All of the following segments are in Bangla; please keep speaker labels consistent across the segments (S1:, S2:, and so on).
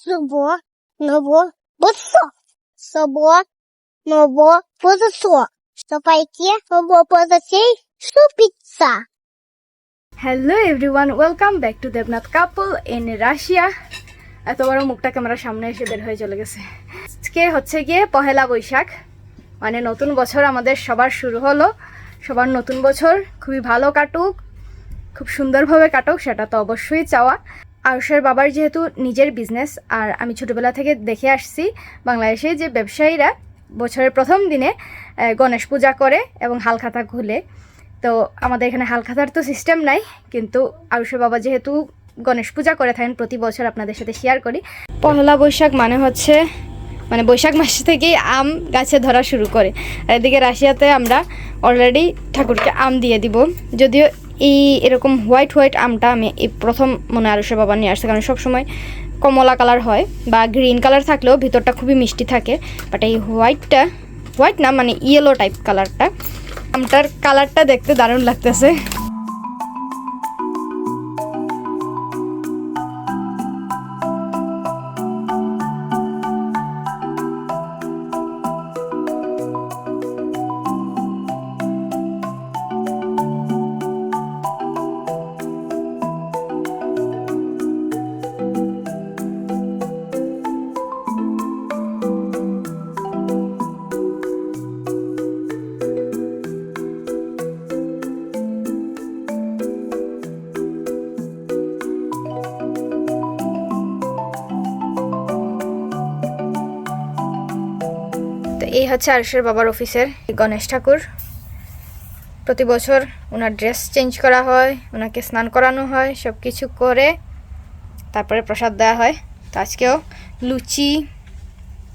S1: 什么？萝卜不错，什么？萝卜不错，小白鸡萝卜不错，是披萨。
S2: hello everyone welcome back to Debnath couple in Russia এত বড় মুখটা ক্যামেরার সামনে এসে বের হয়ে চলে গেছে আজকে হচ্ছে গিয়ে পহেলা বৈশাখ মানে নতুন বছর আমাদের সবার শুরু হলো সবার নতুন বছর খুবই ভালো কাটুক খুব সুন্দরভাবে কাটুক সেটা তো অবশ্যই চাওয়া আয়ুষের বাবার যেহেতু নিজের বিজনেস আর আমি ছোটোবেলা থেকে দেখে আসছি বাংলাদেশে যে ব্যবসায়ীরা বছরের প্রথম দিনে গণেশ পূজা করে এবং হালখাতা খুলে। তো আমাদের এখানে হালখাতার তো সিস্টেম নাই, কিন্তু আয়ুষের বাবা যেহেতু গণেশ পূজা করে থাকেন, প্রতি বছর আপনাদের সাথে শেয়ার করি। পহেলা বৈশাখ মানে হচ্ছে মানে বৈশাখ মাস থেকেই আম গাছে ধরা শুরু করে। এদিকে রাশিয়াতে আমরা অলরেডি ঠাকুরকে আম দিয়ে দিব। যদিও এই এরকম হোয়াইট হোয়াইট আমটা আমি এই প্রথম মনে আরুষের বাবা নিয়ে আসছে, কারণ সবসময় কমলা কালার হয় বা গ্রিন কালার থাকলেও ভিতরটা খুবই মিষ্টি থাকে। বাট এই হোয়াইটটা হোয়াইট না মানে ইয়েলো টাইপ কালারটা আমটার কালারটা দেখতে দারুণ লাগতেছে। হচ্ছে আরুষের বাবার অফিসের গণেশ ঠাকুর। প্রতি বছর ওনার ড্রেস চেঞ্জ করা হয় ওনাকে স্নান করানো হয় সব কিছু করে তারপরে প্রসাদ দেওয়া হয়। তো আজকেও লুচি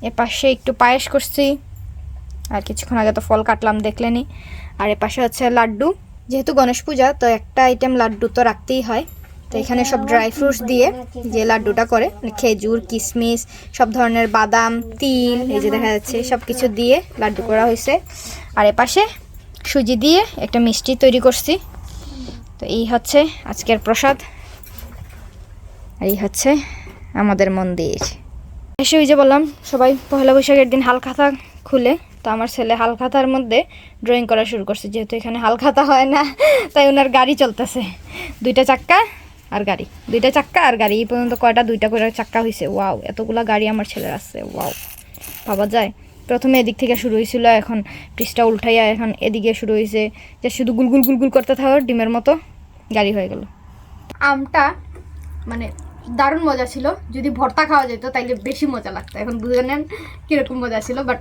S2: এ পাশে একটু পায়েস করছি। আর কিছুক্ষণ আগে তো ফল কাটলাম দেখলেনি আর এ পাশে হচ্ছে লাড্ডু। যেহেতু গণেশ পূজা, তো একটা আইটেম লাড্ডু তো রাখতেই হয়। তো এখানে সব ড্রাই ফ্রুটস দিয়ে যে লাড্ডুটা করে মানে খেজুর কিশমিশ সব ধরনের বাদাম, তিল, এই যে দেখা যাচ্ছে সব কিছু দিয়ে লাড্ডু করা হয়েছে। আর এপাশে সুজি দিয়ে একটা মিষ্টি তৈরি করছি। তো এই হচ্ছে আজকের প্রসাদ। এই হচ্ছে আমাদের মন্দির। এসে ওই যে বললাম, সবাই পয়লা বৈশাখের দিন হাল খাতা খুলে, তো আমার ছেলে হাল খাতার মধ্যে ড্রয়িং করা শুরু করছে, যেহেতু এখানে হাল খাতা হয় না, তাই ওনার গাড়ি চলতেছে। দুইটা চাক্কা আর গাড়ি। দুইটা চাক্কা আর গাড়ি। এই পর্যন্ত কয়টা, দুইটা করে চাক্কা হয়েছে ওয়াও, এতগুলা গাড়ি আমার ছেলের আছে। ওয়াও ভাবা যায়। প্রথমে এদিক থেকে শুরু হয়েছিল এখন পৃষ্ঠা উল্টাইয়া এখন এদিকে শুরু হয়েছে যে শুধু গুলগুল গুলগুল করতে থাকো ডিমের মতো গাড়ি হয়ে গেল। আমটা মানে দারুণ মজা ছিল। যদি ভর্তা খাওয়া যেত তাইলে বেশি মজা লাগতো। এখন বুঝে নেন কীরকম মজা ছিল বাট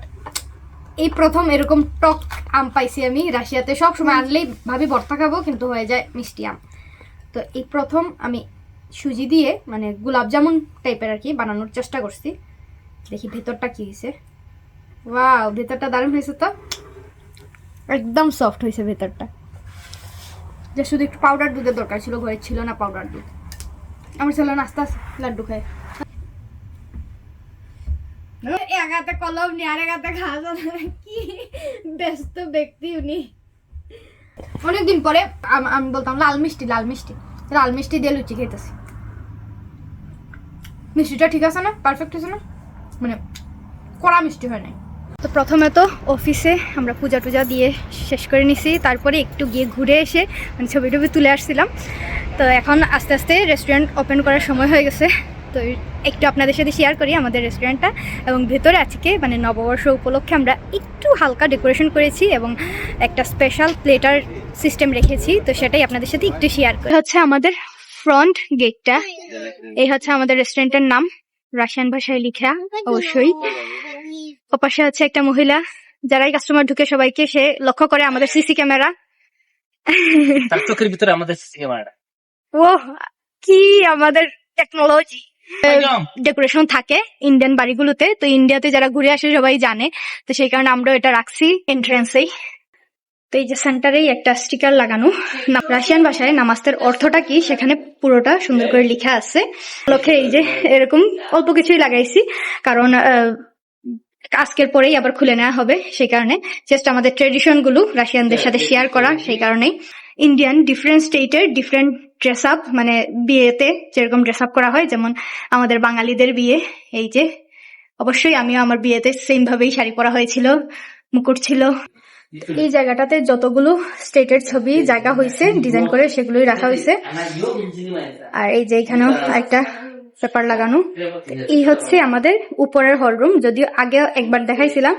S2: এই প্রথম এরকম টক আম পাইছি আমি রাশিয়াতে। সব সময় আনলেই ভাবি ভর্তা খাব, কিন্তু হয়ে যায় মিষ্টি আম। তো এই প্রথম আমি সুজি দিয়ে মানে গোলাপ জামুন টাইপের আর কি বানানোর চেষ্টা করছি। দেখি ভেতরটা কি হয়েছে। ওয়াও ভেতরটা দারুণ হয়েছে তো। একদম সফট হয়েছে ভেতরটা। যে শুধু একটু পাউডার দুধের দরকার ছিল, ঘরে ছিল না পাউডার দুধ। আমার ছেলে নাস্তা লাড্ডু খায়। এক হাতে কলম নিয়ে, আর এক হাতে খাওয়া কি ব্যস্ত ব্যক্তি উনি। অনেকদিন পরে আমি বলতাম, লাল মিষ্টি লাল মিষ্টি। লাল মিষ্টি দিয়ে লুচি খেতেছি মিষ্টিটা ঠিক আছে না? পারফেক্ট আছে না? মানে কড়া মিষ্টি হয় নাই। তো প্রথমে তো অফিসে আমরা পূজা টুজা দিয়ে শেষ করে নিছি। তারপরে একটু গিয়ে ঘুরে এসে মানে ছবি টবি তুলে আসছিলাম। তো এখন আস্তে আস্তে রেস্টুরেন্ট ওপেন করার সময় হয়ে গেছে। তো একটু আপনাদের সাথে শেয়ার করি আমাদের রেস্টুরেন্টটা এবং ভেতরে আজকে মানে নববর্ষ উপলক্ষে আমরা একটু হালকা ডেকোরেশন করেছি এবং একটা স্পেশাল প্লেটার সিস্টেম রেখেছি তো সেটাই আপনাদের সাথে একটু শেয়ার করি। হচ্ছে আমাদের ফ্রন্ট গেটটা এই হচ্ছে আমাদের রেস্টুরেন্টের নাম রাশিয়ান ভাষায় লেখা অবশ্যই। ওপাশে আছে একটা মহিলা যারাই কাস্টমার ঢুকে সবাইকে সে লক্ষ্য করে আমাদের সিসি ক্যামেরা
S3: তার চোখের ভিতরে আমাদের সিসি ক্যামেরাটা
S2: ও কি আমাদের টেকনোলজি ডেকোরেশন থাকে ইন্ডিয়ান বাড়িগুলোতে। তো ইন্ডিয়াতে যারা ঘুরে আসে সবাই জানে। তো সেই কারণে আমরা এটা রাখছি এন্ট্রেন্সেই তো এই যে সেন্টারেই একটা স্টিকার লাগানো। রাশিয়ান ভাষায় নামাস্তের অর্থটা কি? সেখানে পুরোটা সুন্দর করে লেখা আছে। লক্ষ্যে এই যে এরকম অল্প কিছুই লাগাইছি। কারণ আজকের পরেই আবার খুলে নেওয়া হবে। সেই কারণে জাস্ট আমাদের ট্রেডিশনগুলো রাশিয়ানদের সাথে শেয়ার করা সেই কারণেই। ইন্ডিয়ান ডিফারেন্ট স্টেটের ডিফারেন্ট ড্রেস আপ মানে বিয়েতে যেরকম ড্রেস আপ করা হয়, যেমন আমাদের বাঙালিদের বিয়ে, এই যে, অবশ্যই আমিও আমার বিয়েতে সেম ভাবেই শাড়ি পরা হয়েছিল, মুকুট ছিল। এই জায়গাটাতে যতগুলো স্টেটের ছবি, জায়গা হয়েছে ডিজাইন করে সেগুলোই রাখা হয়েছে আর এই যে এখানেও একটা পেপার লাগানো। এই হচ্ছে আমাদের উপরের হল রুম যদিও আগে একবার দেখাইছিলাম,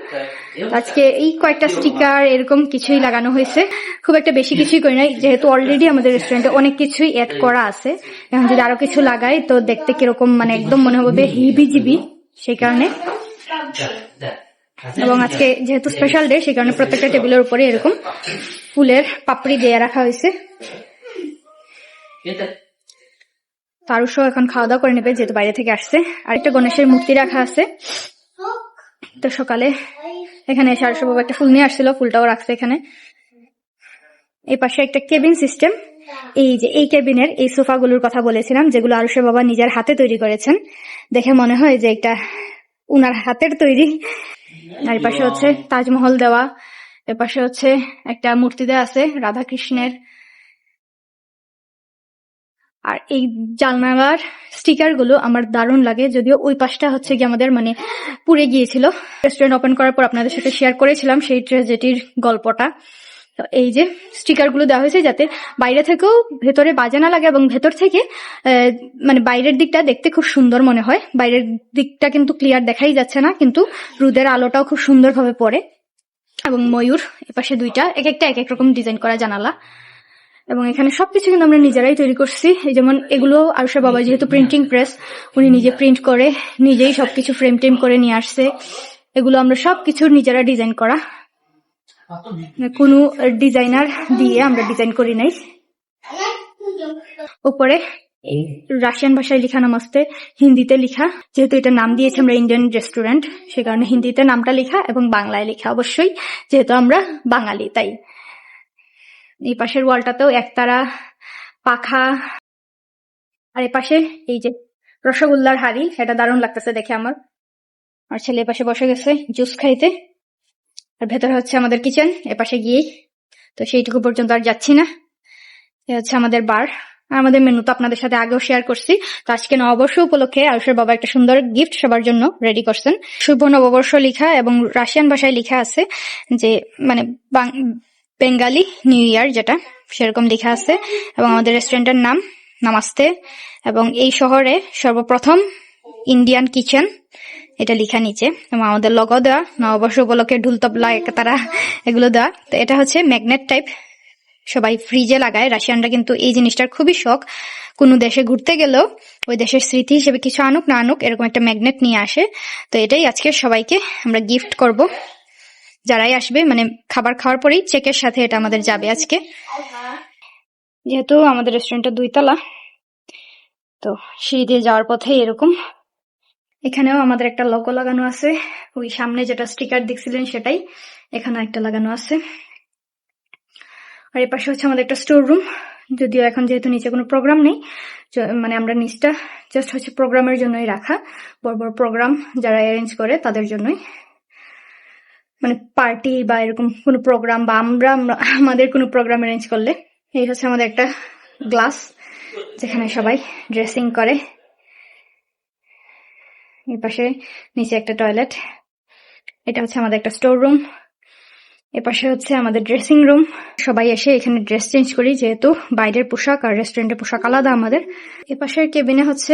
S2: আজকে এই কয়েকটা স্টিকার এরকম কিছুই লাগানো হয়েছে। খুব একটা বেশি কিছুই করি নাই, যেহেতু অলরেডি আমাদের রেস্টুরেন্টে অনেক কিছুই অ্যাড করা আছে। এখন যদি আরও কিছু লাগাই, তো দেখতে কীরকম মানে একদম মনে হবে হিবি জিবি সেই কারণে। এবং আজকে যেহেতু স্পেশাল ডে সেই কারণে প্রত্যেকটা টেবিলের উপরে এরকম ফুলের পাপড়ি দিয়ে রাখা হয়েছে। তারুষও এখন খাওয়া দাওয়া করে নেবে, যেহেতু বাইরে থেকে আসছে। আর একটা গণেশের মূর্তি রাখা আছে। তো সকালে এখানে এসে আর বাবা একটা ফুল নিয়ে আসছিল, ফুলটাও রাখছে এখানে। এই পাশে একটা কেবিন সিস্টেম এই যে এই কেবিনের এই সোফাগুলোর কথা বলেছিলাম, যেগুলো আরুষে বাবা নিজের হাতে তৈরি করেছেন। দেখে মনে হয় যে এটা উনার হাতের তৈরি। আর পাশে হচ্ছে তাজমহল দেওয়া। এ পাশে হচ্ছে একটা মূর্তি দেওয়া আছে রাধা কৃষ্ণের আর এই জানলার স্টিকারগুলো আমার দারুণ লাগে, যদিও ওই পাশটা হচ্ছে কি আমাদের মানে পুড়ে গিয়েছিল। রেস্টুরেন্ট ওপেন করার পর আপনাদের সাথে শেয়ার করেছিলাম সেই ট্রেজেডির গল্পটা। তো এই যে স্টিকারগুলো দেওয়া হয়েছে যাতে বাইরে থেকেও ভেতরে বাজে না লাগে এবং ভেতর থেকে মানে বাইরের দিকটা দেখতে খুব সুন্দর মনে হয়। বাইরের দিকটা কিন্তু ক্লিয়ার দেখাই যাচ্ছে না, কিন্তু রোদের আলোটাও খুব সুন্দরভাবে পড়ে। এবং ময়ূর, এপাশে দুইটা, এক একটা, এক এক রকম ডিজাইন করা জানালা। এবং এখানে সবকিছু কিন্তু আমরা নিজেরাই তৈরি করছি। যেমন এগুলো আরুষা বাবা যেহেতু প্রিন্টিং প্রেস উনি নিজে প্রিন্ট করে, নিজেই সবকিছু ফ্রেম টেম করে নিয়ে আসছে। এগুলো আমরা সবকিছু নিজেরা ডিজাইন করা। কোনো ডিজাইনার দিয়ে আমরা ডিজাইন করি নাই। উপরে রাশিয়ান ভাষায় লেখা নামাজতে হিন্দিতে লেখা। যেহেতু এটা নাম দিয়েছে আমরা ইন্ডিয়ান রেস্টুরেন্ট সে কারণে হিন্দিতে নামটা লেখা এবং বাংলায় লেখা অবশ্যই। যেহেতু আমরা বাঙালি, তাই। এই পাশের ওয়ালটাতেও একতারা, পাখা, আর এই পাশে এই যে রসগোল্লার হাড়ি, এটা দারুণ লাগতেছে দেখে আমার। আর ছেলে পাশে বসে গেছে জুস খাইতে। আর ভেতরে হচ্ছে আমাদের কিচেন, এ পাশে গিয়েই তো সেইটুকু পর্যন্ত আর যাচ্ছি না। এ হচ্ছে আমাদের বার। আমাদের মেনু তো আপনাদের সাথে আগেও শেয়ার করছি। তো আজকে নববর্ষ উপলক্ষে আয়ুষের বাবা একটা সুন্দর গিফট সবার জন্য রেডি করছেন। শুভ নববর্ষ লিখা এবং রাশিয়ান ভাষায় লিখা আছে যে মানে বেঙ্গালি নিউ ইয়ার যেটা, সেরকম লেখা আছে। এবং আমাদের রেস্টুরেন্টের নাম নামাস্তে এবং এই শহরে সর্বপ্রথম ইন্ডিয়ান কিচেন এটা লেখা নিচে। এবং আমাদের লগো দেওয়া, নববর্ষ উপলক্ষে ঢুল তবলা তারা এগুলো দেওয়া। তো এটা হচ্ছে ম্যাগনেট টাইপ সবাই ফ্রিজে লাগায়। রাশিয়ানরা কিন্তু এই জিনিসটার খুবই শখ। কোনো দেশে ঘুরতে গেলেও ওই দেশের স্মৃতি হিসেবে কিছু আনুক, না আনুক, এরকম একটা ম্যাগনেট নিয়ে আসে। তো এটাই আজকে সবাইকে আমরা গিফট করব। যারাই আসবে মানে খাবার খাওয়ার পরেই চেকের সাথে এটা আমাদের যাবে আজকে। যেহেতু আমাদের রেস্টুরেন্টটা দুইতলা, তো সিঁড়ি দিয়ে যাওয়ার পথে এরকম। এখানেও আমাদের একটা লোগো লাগানো আছে। ওই সামনে যেটা স্টিকার দেখছিলেন সেটাই এখানে একটা লাগানো আছে। আর এই পাশে হচ্ছে আমাদের একটা স্টোর রুম যদিও এখন যেহেতু নিচে কোনো প্রোগ্রাম নেই মানে আমরা নিচটা জাস্ট হচ্ছে প্রোগ্রামের জন্যই রাখা। বড় বড় প্রোগ্রাম যারা অ্যারেঞ্জ করে তাদের জন্যই। মানে পার্টি বা এরকম কোনো প্রোগ্রাম বা আমরা আমাদের কোনো প্রোগ্রাম অ্যারেঞ্জ করলে এই হচ্ছে আমাদের একটা গ্লাস যেখানে সবাই ড্রেসিং করে। এই পাশে নিচে একটা টয়লেট এটা হচ্ছে আমাদের একটা স্টোর রুম এপাশে হচ্ছে আমাদের ড্রেসিং রুম সবাই এসে এখানে ড্রেস চেঞ্জ করি, যেহেতু বাইরের পোশাক আর রেস্টুরেন্টের পোশাক আলাদা আমাদের। এপাশের কেবিনে হচ্ছে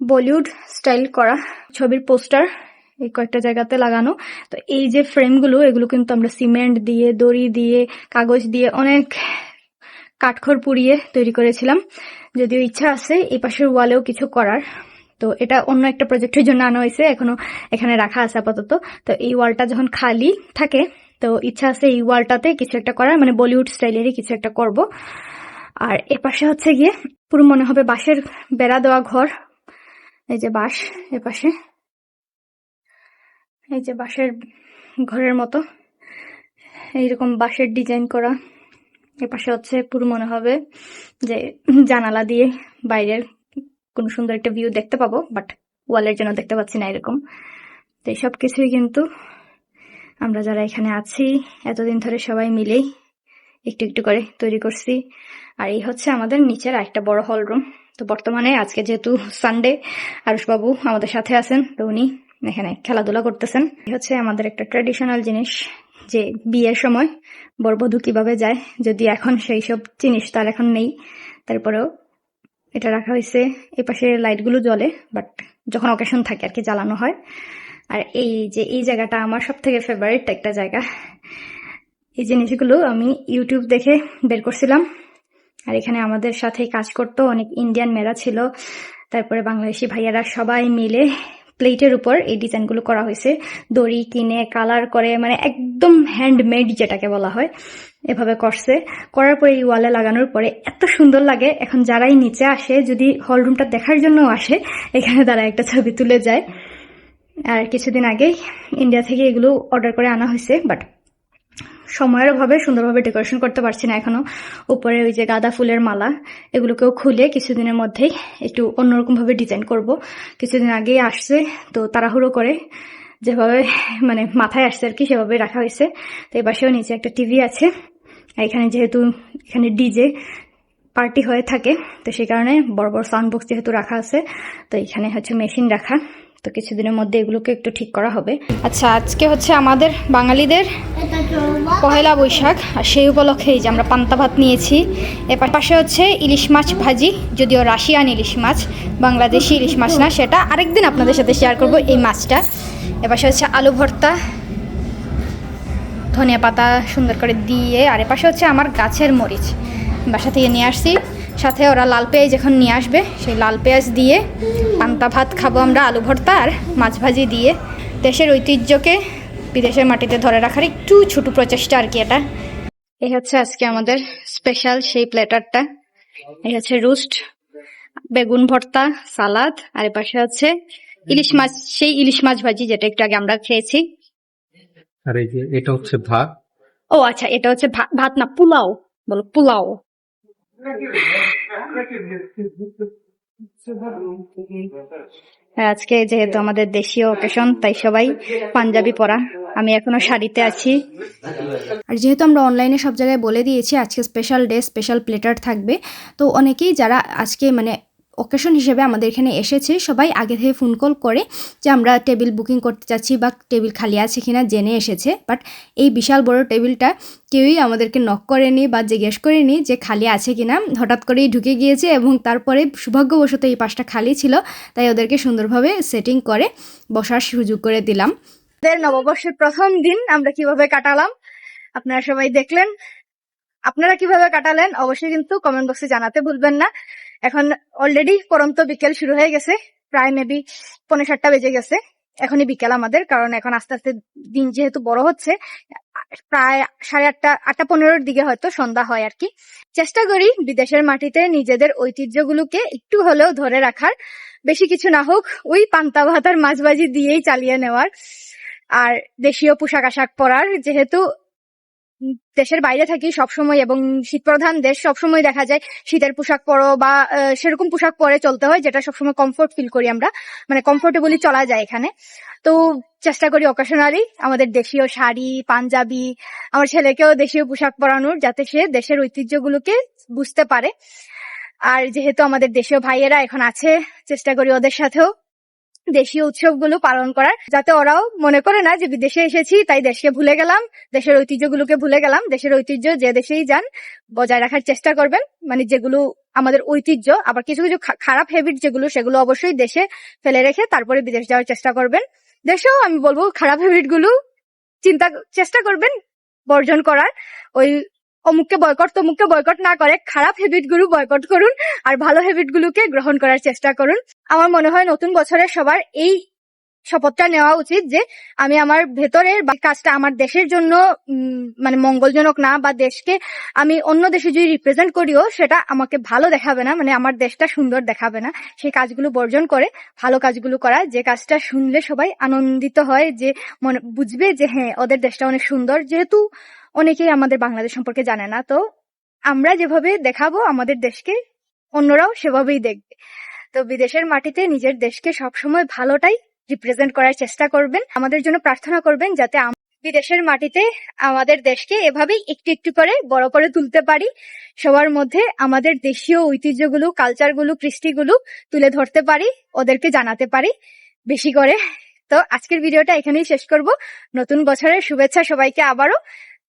S2: বলিউড স্টাইল করা ছবির পোস্টার এই কয়েকটা জায়গাতে লাগানো। তো এই যে ফ্রেমগুলো, এগুলো কিন্তু আমরা সিমেন্ট দিয়ে, দড়ি দিয়ে, কাগজ দিয়ে অনেক কাঠখড় পুড়িয়ে তৈরি করেছিলাম। যদিও ইচ্ছা আছে এই পাশের ওয়ালেও কিছু করার। তো এটা অন্য একটা প্রজেক্টের জন্য আনা হয়েছে, এখনও এখানে রাখা আছে আপাতত। তো এই ওয়ালটা যখন খালি থাকে, তো ইচ্ছা আছে এই ওয়ালটাতে কিছু একটা করার মানে বলিউড স্টাইলেরই কিছু একটা করব। আর এ পাশে হচ্ছে গিয়ে পুরো মনে হবে বাঁশের বেড়া দেওয়া ঘর। এই যে বাঁশ এ পাশে এই যে বাঁশের ঘরের মতো। এইরকম বাঁশের ডিজাইন করা। এ পাশে হচ্ছে পুরো মনে হবে যে জানালা দিয়ে বাইরের কোনো সুন্দর একটা ভিউ দেখতে পাবো বাট ওয়ালের জন্য দেখতে পাচ্ছি না এরকম। তো এইসব কিছুই কিন্তু আমরা যারা এখানে আছি, এতদিন ধরে সবাই মিলেই একটু একটু করে তৈরি করছি। আর এই হচ্ছে আমাদের নিচের একটা বড় হল রুম তো বর্তমানে আজকে যেহেতু সানডে আরুষবাবু আমাদের সাথে আছেন, তো উনি এখানে খেলাধুলা করতেছেন। হচ্ছে আমাদের একটা ট্র্যাডিশনাল জিনিস, যে বিয়ের সময় বরবধূ কীভাবে যায়, যদি এখন সেই সব জিনিস তার এখন নেই, তারপরেও এটা রাখা হয়েছে, এই পাশে লাইটগুলো জ্বলে বাট যখন অকেশন থাকে আর কি জ্বালানো হয়। আর এই যে, এই জায়গাটা আমার সব থেকে ফেভারিট একটা জায়গা। এই জিনিসগুলো আমি ইউটিউব দেখে বের করছিলাম। আর এখানে আমাদের সাথে কাজ করতো অনেক ইন্ডিয়ান মেয়েরা ছিল। তারপরে বাংলাদেশি ভাইয়ারা সবাই মিলে প্লেটের উপর এই ডিজাইনগুলো করা হয়েছে। দড়ি কিনে কালার করে মানে একদম হ্যান্ডমেড যেটাকে বলা হয়, এভাবে করছে। করার পরে এই ওয়ালে লাগানোর পরে এত সুন্দর লাগে। এখন যারাই নিচে আসে, যদি হল রুমটা দেখার জন্য আসে, এখানে তারা একটা ছবি তুলে যায়। আর কিছুদিন আগেই ইন্ডিয়া থেকে এগুলো অর্ডার করে আনা হয়েছে বাট সময়ের অভাবে সুন্দরভাবে ডেকোরেশন করতে পারছি না এখনও। উপরে ওই যে গাঁদা ফুলের মালা, এগুলোকেও খুলে কিছুদিনের মধ্যেই একটু অন্যরকম ভাবে ডিজাইন করব। কিছুদিন আগেই আসছে, তো তাড়াহুড়ো করে যেভাবে মানে মাথায় আসছে আর কি, সেভাবে রাখা হয়েছে। তো এই পাশেও নিচে একটা টিভি আছে এখানে যেহেতু, এখানে ডিজে পার্টি হয়ে থাকে, তো সেই কারণে বড় বড় সাউন্ড বক্স যেহেতু রাখা আছে, তো এখানে হচ্ছে মেশিন রাখা। তো কিছুদিনের মধ্যে এগুলোকে একটু ঠিক করা হবে। আচ্ছা আজকে হচ্ছে আমাদের বাঙালিদের পহেলা বৈশাখ, আর সেই উপলক্ষে যে আমরা পান্তা ভাত নিয়েছি। এর পাশে হচ্ছে ইলিশ মাছ ভাজি, যদিও রাশিয়ান ইলিশ মাছ, বাংলাদেশি ইলিশ মাছ না সেটা। আরেকদিন আপনাদের সাথে শেয়ার করব এই মাছটা। এ পাশে হচ্ছে আলু ভর্তা, ধনিয়া পাতা সুন্দর করে দিয়ে, আর এ পাশে হচ্ছে আমার গাছের মরিচ। বাসা থেকে নিয়ে আসছি। সাথে ওরা লাল পেঁয়াজ যখন নিয়ে আসবে। সেই লাল পেঁয়াজ দিয়ে পান্তা ভাত খাব আমরা আলু ভর্তা আর মাছ ভাজি দিয়ে। দেশের ঐতিহ্যকে বিদেশের মাটিতে ধরে রাখার একটু ছোট প্রচেষ্টা আর কি এটা। এই হচ্ছে আজকে আমাদের স্পেশাল সেই প্লেটারটা এই হচ্ছে রোস্ট বেগুন ভর্তা সালাদ আর এ পাশে হচ্ছে ইলিশ মাছ সেই ইলিশ মাছ ভাজি যেটা একটু আগে আমরা খেয়েছি।
S4: আর এই যে এটা হচ্ছে ভাত।
S2: ও আচ্ছা এটা হচ্ছে ভাত না পোলাও বলো পোলাও। আজকে যেহেতু আমাদের দেশীয় অকেশন তাই সবাই পাঞ্জাবি পরা। আমি এখনও শাড়িতে আছি। আর যেহেতু আমরা অনলাইনে সব জায়গায় বলে দিয়েছি, আজকে স্পেশাল ডে স্পেশাল প্লেটার থাকবে। তো অনেকেই যারা আজকে মানে অকেশন হিসেবে আমাদের এখানে এসেছে। সবাই আগে থেকে ফোন কল করে যে আমরা টেবিল বুকিং করতে চাচ্ছি বা টেবিল খালি আছে কিনা জেনে এসেছে। বাট এই বিশাল বড় টেবিলটা কেউই আমাদেরকে নক করেনি বা জিজ্ঞেস করেনি যে খালি আছে কিনা। হঠাৎ করেই ঢুকে গিয়েছে এবং তারপরে সৌভাগ্যবশত এই পাশটা খালি ছিল, তাই ওদেরকে সুন্দরভাবে সেটিং করে বসার সুযোগ করে দিলাম। নববর্ষের প্রথম দিন আমরা কীভাবে কাটালাম, আপনারা সবাই দেখলেন। আপনারা কীভাবে কাটালেন, অবশ্যই কিন্তু কমেন্ট বক্সে জানাতে ভুলবেন না। এখন অলরেডি পরন্ত বিকেল শুরু হয়ে গেছে। প্রায় মেবি পনেরো সাতটা বেজে গেছে। এখনই বিকেল আমাদের, কারণ এখন আস্তে আস্তে দিন যেহেতু বড় হচ্ছে, প্রায় সাড়ে আটটা আটটা পনেরোর দিকে হয়তো সন্ধ্যা হয় আর কি। চেষ্টা করি বিদেশের মাটিতে নিজেদের ঐতিহ্যগুলোকে একটু হলেও ধরে রাখার। বেশি কিছু না হোক, ওই পান্তা ভাত আর মাছবাজি দিয়েই চালিয়ে নেওয়ার। আর দেশীয় পোশাক আশাক পরার, যেহেতু দেশের বাইরে থাকি সবসময় এবং শীতপ্রধান দেশ সবসময় দেখা যায় শীতের পোশাক পরো বা সেরকম পোশাক পরে চলতে হয় যেটা সবসময় কমফোর্ট ফিল করি আমরা মানে কমফোর্টেবলি চলা যায় এখানে। তো চেষ্টা করি অকেশনালি আমাদের দেশীয় শাড়ি, পাঞ্জাবি, আমার ছেলেকেও দেশীয় পোশাক পরানোর যাতে সে দেশের ঐতিহ্যগুলোকে বুঝতে পারে। আর যেহেতু আমাদের দেশীয় ভাইয়েরা এখন আছে, চেষ্টা করি ওদের সাথেও দেশীয় উৎসবগুলো পালন করার, যাতে ওরাও মনে করে না যে বিদেশে এসেছি, তাই দেশকে ভুলে গেলাম, দেশের ঐতিহ্যগুলোকে ভুলে গেলাম, দেশের ঐতিহ্য যে দেশেই যান, বজায় রাখার চেষ্টা করবেন। মানে যেগুলো আমাদের ঐতিহ্য, আবার কিছু কিছু খারাপ হ্যাবিট যেগুলো, সেগুলো অবশ্যই দেশে ফেলে রেখে তারপরে বিদেশ যাওয়ার চেষ্টা করবেন। দেশেও আমি বলব, খারাপ হ্যাবিটগুলো চিন্তা, চেষ্টা করবেন বর্জন করার। ওই অমুককে বয়কট তমুককে বয়কট না করে খারাপ হ্যাবিটগুলো বয়কট করুন আর ভালো হ্যাবিট গুলোকে গ্রহণ করার চেষ্টা করুন। আমার মনে হয় নতুন বছরের সবার এই শপথটা নেওয়া উচিত যে আমি আমার ভেতরের কাজটা আমার দেশের জন্য মানে মঙ্গলজনক না বা দেশকে আমি অন্য দেশে যদি রিপ্রেজেন্ট করিও, সেটা আমাকে ভালো দেখাবে না মানে আমার দেশটা সুন্দর দেখাবে না। সেই কাজগুলো বর্জন করে, ভালো কাজগুলো করা, যে কাজটা শুনলে সবাই আনন্দিত হয়, যে মনে, বুঝবে যে হ্যাঁ ওদের দেশটা অনেক সুন্দর। যেহেতু অনেকেই আমাদের বাংলাদেশ সম্পর্কে জানে না, তো আমরা যেভাবে দেখাবো আমাদের দেশকে, অন্যরাও সেভাবেই দেখবে। তো বিদেশের মাটিতে নিজের দেশকে সবসময় ভালোটাই রিপ্রেজেন্ট করার চেষ্টা করবেন। আমাদের জন্য প্রার্থনা করবেন যাতে বিদেশের মাটিতে আমাদের দেশকে এভাবেই একটু একটু করে বড় করে তুলতে পারি। সবার মধ্যে আমাদের দেশীয় ঐতিহ্যগুলো কালচারগুলো কৃষ্টিগুলো তুলে ধরতে পারি, ওদেরকে জানাতে পারি বেশি করে। তো আজকের ভিডিওটা এখানেই শেষ করব। নতুন বছরের শুভেচ্ছা সবাইকে আবারও।